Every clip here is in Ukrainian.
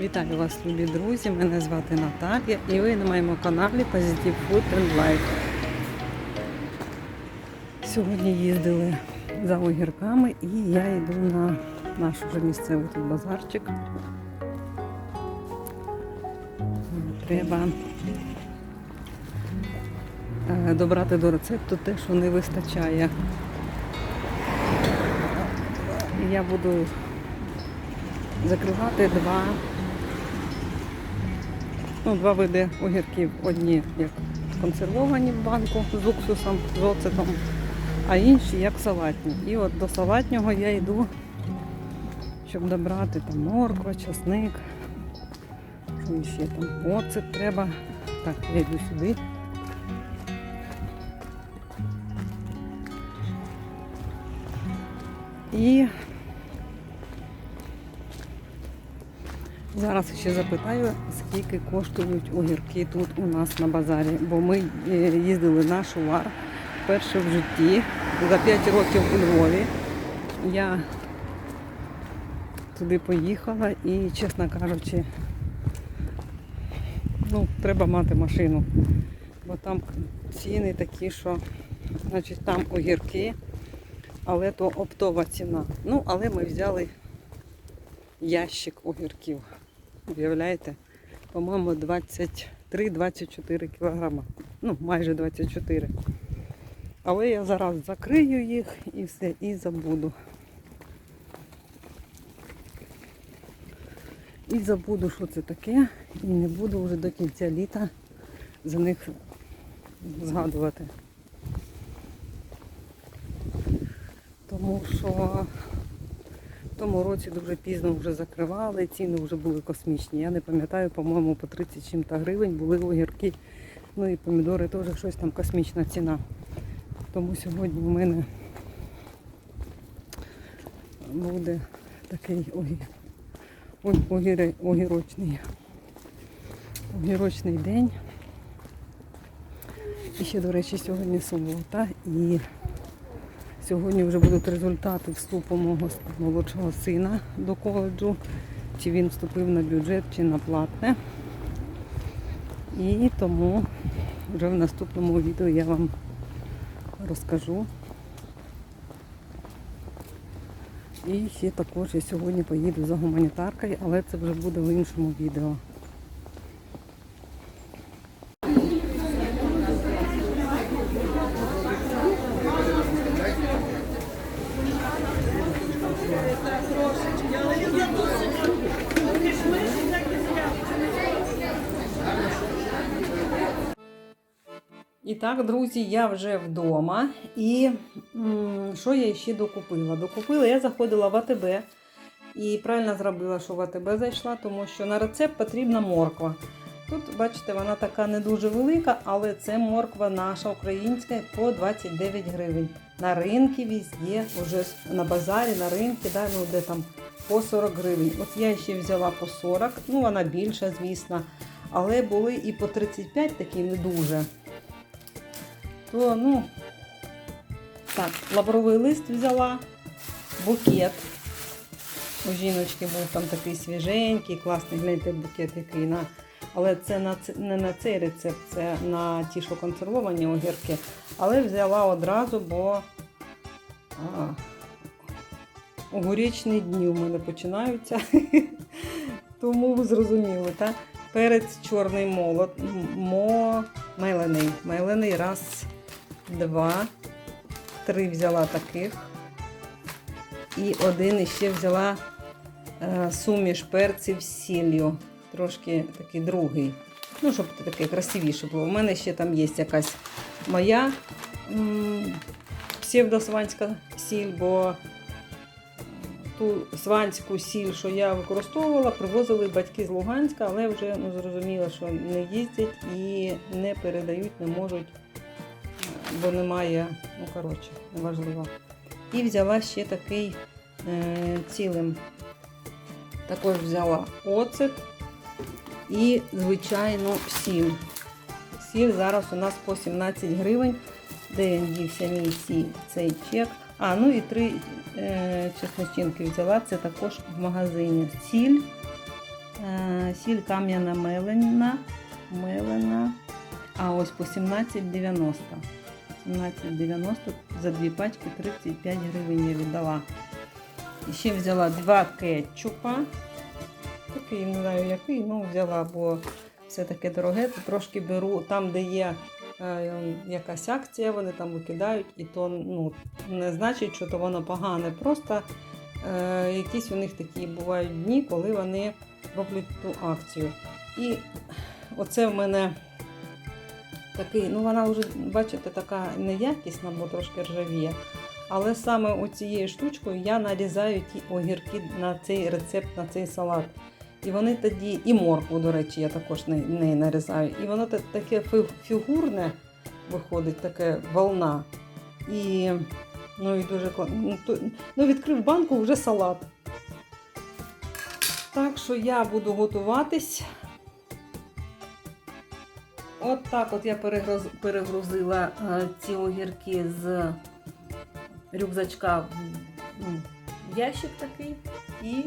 Вітаю вас, любі друзі! Мене звати Наталія і ви на моєму каналі Positive Food and Life. Сьогодні їздили за огірками і я йду на наш вже місцевий тут базарчик. Треба е, добрати до рецепту те, що не вистачає. Я буду закривати два, ну, два види огірків. Одні як консервовані в банку з уксусом, з оцетом, а інші як салатні. І от до салатнього я йду, щоб добрати там морква, часник. Що ще там? Оцет треба. Так, я йду сюди. І Зараз ще запитаю, скільки коштують огірки тут у нас на базарі, бо ми е, їздили на шувар вперше в житті за 5 років у Львові. Я туди поїхала і, чесно кажучи, ну, треба мати машину, бо там ціни такі, що значить, там огірки, але то оптова ціна. Ну, але ми взяли ящик огірків. Уявляєте? По-моєму, 23-24 кілограма. Ну, майже 24. Але я зараз закрию їх і все, і забуду. І забуду, що це таке, і не буду вже до кінця літа за них згадувати. Тому що в тому році дуже пізно вже закривали, ціни вже були космічні. Я не пам'ятаю, по-моєму, по 30 чим-то гривень були огірки. Ну і помідори теж щось там космічна ціна. Тому сьогодні у мене буде такий огі... Ой, огіри... огірочний. огірочний день. І ще, до речі, сьогодні субота і Сьогодні вже будуть результати вступу мого молодшого сина до коледжу. Чи він вступив на бюджет, чи на платне. І тому вже в наступному відео я вам розкажу. І ще також я сьогодні поїду за гуманітаркою, але це вже буде в іншому відео. І так, друзі, я вже вдома. І м, що я ще докупила? Докупила, я заходила в АТБ і правильно зробила, що в АТБ зайшла, тому що на рецепт потрібна морква. Тут, бачите, вона така не дуже велика, але це морква наша українська по 29 гривень. На ринку везде, вже на базарі, на ринку, да, ну, де там по 40 гривень. От я ще взяла по 40, ну вона більша, звісно. Але були і по 35 такі не дуже то ну так, лавровий лист взяла, букет. У жіночки був там такий свіженький, класний, гляньте букет який на. Але це на, не на цей рецепт, це на ті, що консервовані огірки. Але взяла одразу, бо а, огуречні дні у мене починаються. Тому ви зрозуміли, так? Перець чорний молот, мо, мелений. Мелений раз два, три взяла таких. І один іще взяла е, суміш перців з сіллю. Трошки такий другий. Ну, щоб таке красивіше було. У мене ще там є якась моя псевдосванська сіль, бо ту сванську сіль, що я використовувала, привозили батьки з Луганська, але вже ну, зрозуміло, що не їздять і не передають, не можуть бо немає, ну коротше, неважливо. І взяла ще такий е, цілим. Також взяла оцет і, звичайно, сіль. Сіль зараз у нас по 17 гривень. Де він дівся мій сіль, цей чек. А, ну і три е, чесночинки взяла. Це також в магазині. Сіль Е, Сіль кам'яна мелена. Мелена. А ось по 17,90. 17,90 за дві пачки 35 гривень я віддала. І ще взяла два кетчупа. Такий, не знаю який, ну взяла, бо все таке дороге. То трошки беру там, де є е, якась акція, вони там викидають, і то ну, не значить, що то воно погане. Просто е, якісь у них такі бувають дні, коли вони роблять ту акцію. І оце в мене такий, ну вона вже, бачите, така неякісна, бо трошки ржавіє. Але саме оцією штучкою я нарізаю ті огірки на цей рецепт, на цей салат. І вони тоді, і моркву, до речі, я також не, не нарізаю. І воно таке фігурне виходить, таке волна. І, ну, і дуже ну, ну, відкрив банку вже салат. Так що я буду готуватись. От так от я перегрузила е, ці огірки з рюкзачка в, ну, ящик такий. І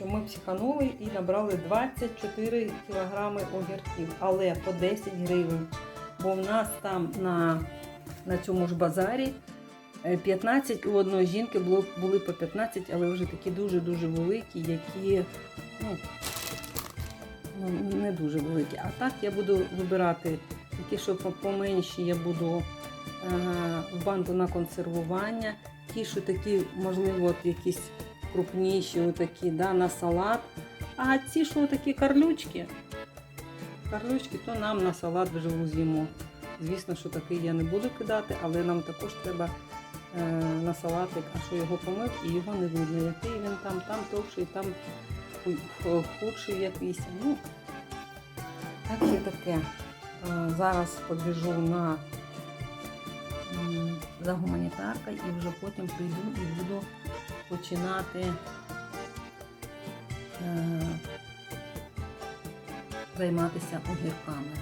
общем, ми психанули і набрали 24 кілограми огірків, але по 10 гривень. Бо в нас там на, на цьому ж базарі е, 15 у одної жінки було, були по 15, але вже такі дуже-дуже великі, які ну, не дуже великі. А так я буду вибирати такі, що поменші я буду в банку на консервування. Ті, що такі, можливо, от якісь крупніші, отакі, да, на салат. А ці, що такі карлючки, карлючки, то нам на салат вживу з'їмо. Звісно, що такий я не буду кидати, але нам також треба е, на салатик, а що його помив, і його не видно. Який він там, там товший, там худший якийсь. Ну, так і таке. Е, зараз побіжу на за гуманітарка і вже потім прийду і буду починати е, займатися огірками.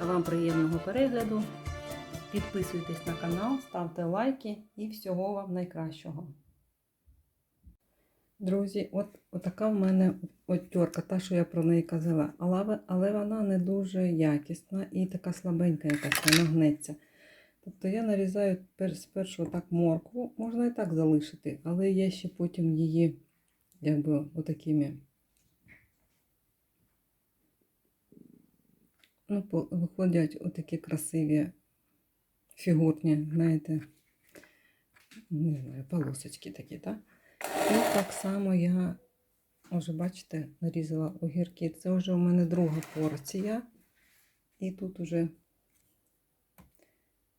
А вам приємного перегляду. Підписуйтесь на канал, ставте лайки і всього вам найкращого. Друзі, от, от така в мене оттерка, та, що я про неї казала, але, але вона не дуже якісна і така слабенька якась, вона гнеться. Тобто я нарізаю спершу так моркву, можна і так залишити, але я ще потім її якби отакими ну, виходять отакі красиві фігурні, знаєте, не знаю, полосочки такі, так? І так само я, вже бачите, нарізала огірки. Це вже у мене друга порція. І тут уже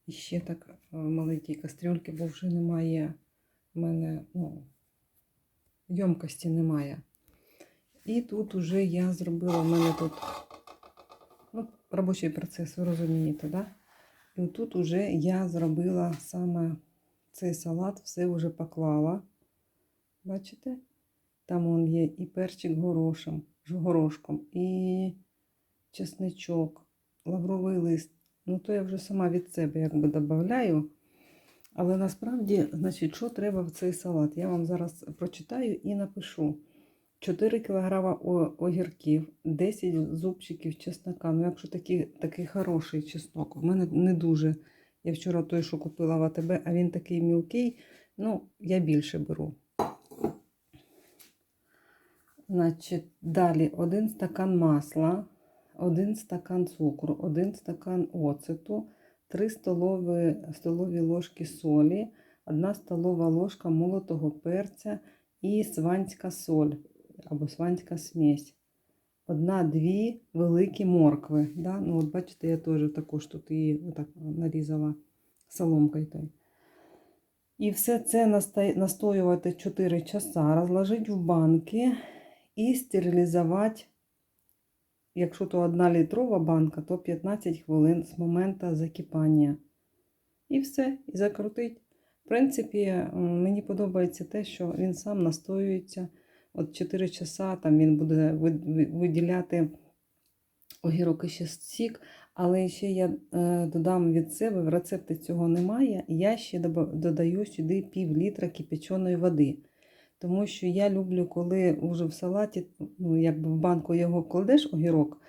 ще так е, в маленькій кастрюльки, бо вже немає в мене, ну, ємкості немає. І тут уже я зробила, в мене тут ну, робочий процес, ви розумієте, да? І тут уже я зробила саме цей салат, все вже поклала. Бачите? Там он є і перчик ж- горошком, і чесничок, лавровий лист. Ну, то я вже сама від себе якби додаю. Але насправді, значить, що треба в цей салат? Я вам зараз прочитаю і напишу. 4 кг огірків, 10 зубчиків чеснока. Ну, якщо такий, такий хороший чеснок, в мене не дуже. Я вчора той, що купила в АТБ, а він такий мілкий, ну, я більше беру. Значить, далі один стакан масла, один стакан цукру, один стакан оцету, 3 столові, столові ложки солі, 1 столова ложка молотого перця і сванська соль або сванська смесь. Одна-дві великі моркви. Да? Ну, от бачите, я теж також тут її отак нарізала соломкою. І все це настоювати 4 часа, розложити в банки і стерилізувати. Якщо то 1 літрова банка, то 15 хвилин з моменту закипання. І все, і закрутить. В принципі, мені подобається те, що він сам настоюється. От 4 часа там він буде ви- ви- виділяти огірок і ще сік, але ще я е, додам від себе, в рецепті цього немає. Я ще додаю сюди пів літра кипяченої води. Тому що я люблю, коли вже в салаті, ну, якби в банку його кладеш огірок,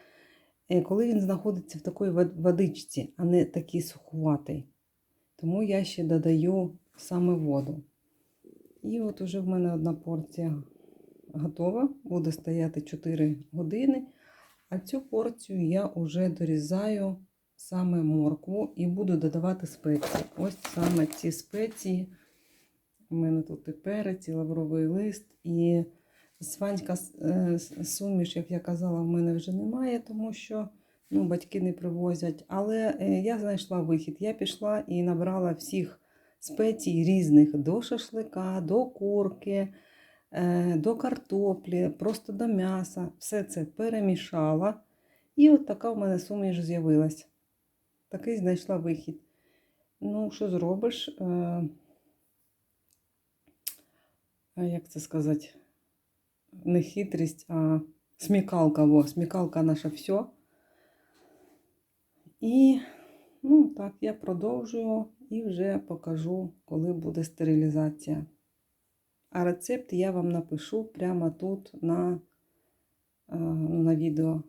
е, коли він знаходиться в такій водичці, а не такий сухуватий. Тому я ще додаю саме воду. І от уже в мене одна порція готова. Буде стояти 4 години. А цю порцію я вже дорізаю саме моркву і буду додавати спеції. Ось саме ці спеції. У мене тут і перець, і лавровий лист, і сванська е, суміш, як я казала, в мене вже немає, тому що ну, батьки не привозять. Але е, я знайшла вихід. Я пішла і набрала всіх спецій різних до шашлика, до курки, е, до картоплі, просто до м'яса. Все це перемішала. І от така в мене суміш з'явилась. Такий знайшла вихід. Ну, що зробиш? Е, як це сказати? Не хитрість, а смікалка. Во, смікалка наша все. І, ну так, я продовжую і вже покажу, коли буде стерилізація. А рецепт я вам напишу прямо тут на, е, ну, на відео.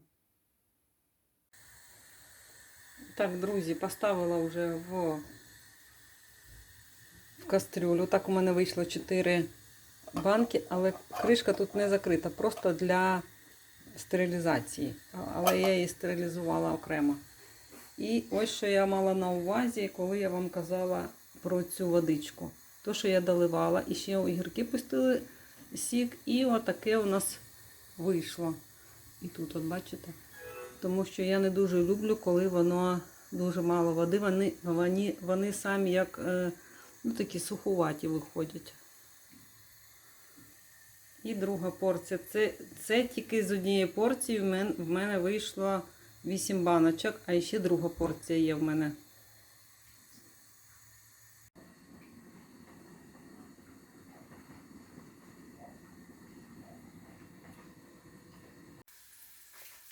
Так, друзі, поставила вже в, в кастрюлю. Так у мене вийшло 4 банки, але кришка тут не закрита, просто для стерилізації. Але я її стерилізувала окремо. І ось що я мала на увазі, коли я вам казала про цю водичку. То, що я доливала, і ще огірки пустили сік, і отаке у нас вийшло. І тут, от бачите? Тому що я не дуже люблю, коли воно дуже мало води. Вони, вони, вони самі як е, ну, такі сухуваті виходять. І друга порція. Це, це тільки з однієї порції в мене, в мене вийшло 8 баночок, а ще друга порція є в мене.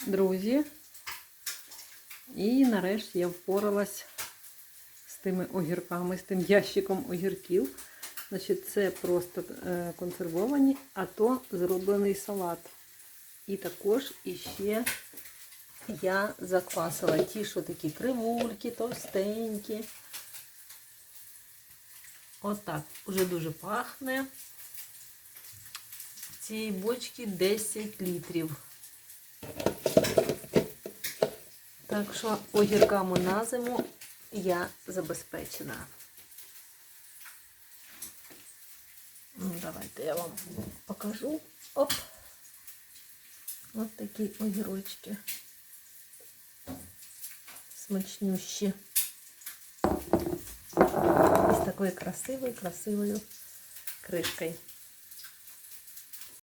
Друзі. І нарешті я впоралась з тими огірками, з тим ящиком огірків. Значить, це просто е, консервовані, а то зроблений салат. І також іще я заквасила ті, що такі кривульки, товстенькі. Отак. Уже дуже пахне. Цієї бочки 10 літрів. Так що огірками на зиму я забезпечена. Ну, давайте я вам покажу. Оп! Ось такі огірочки. Смачнющі. І з такою красивою, красивою кришкою.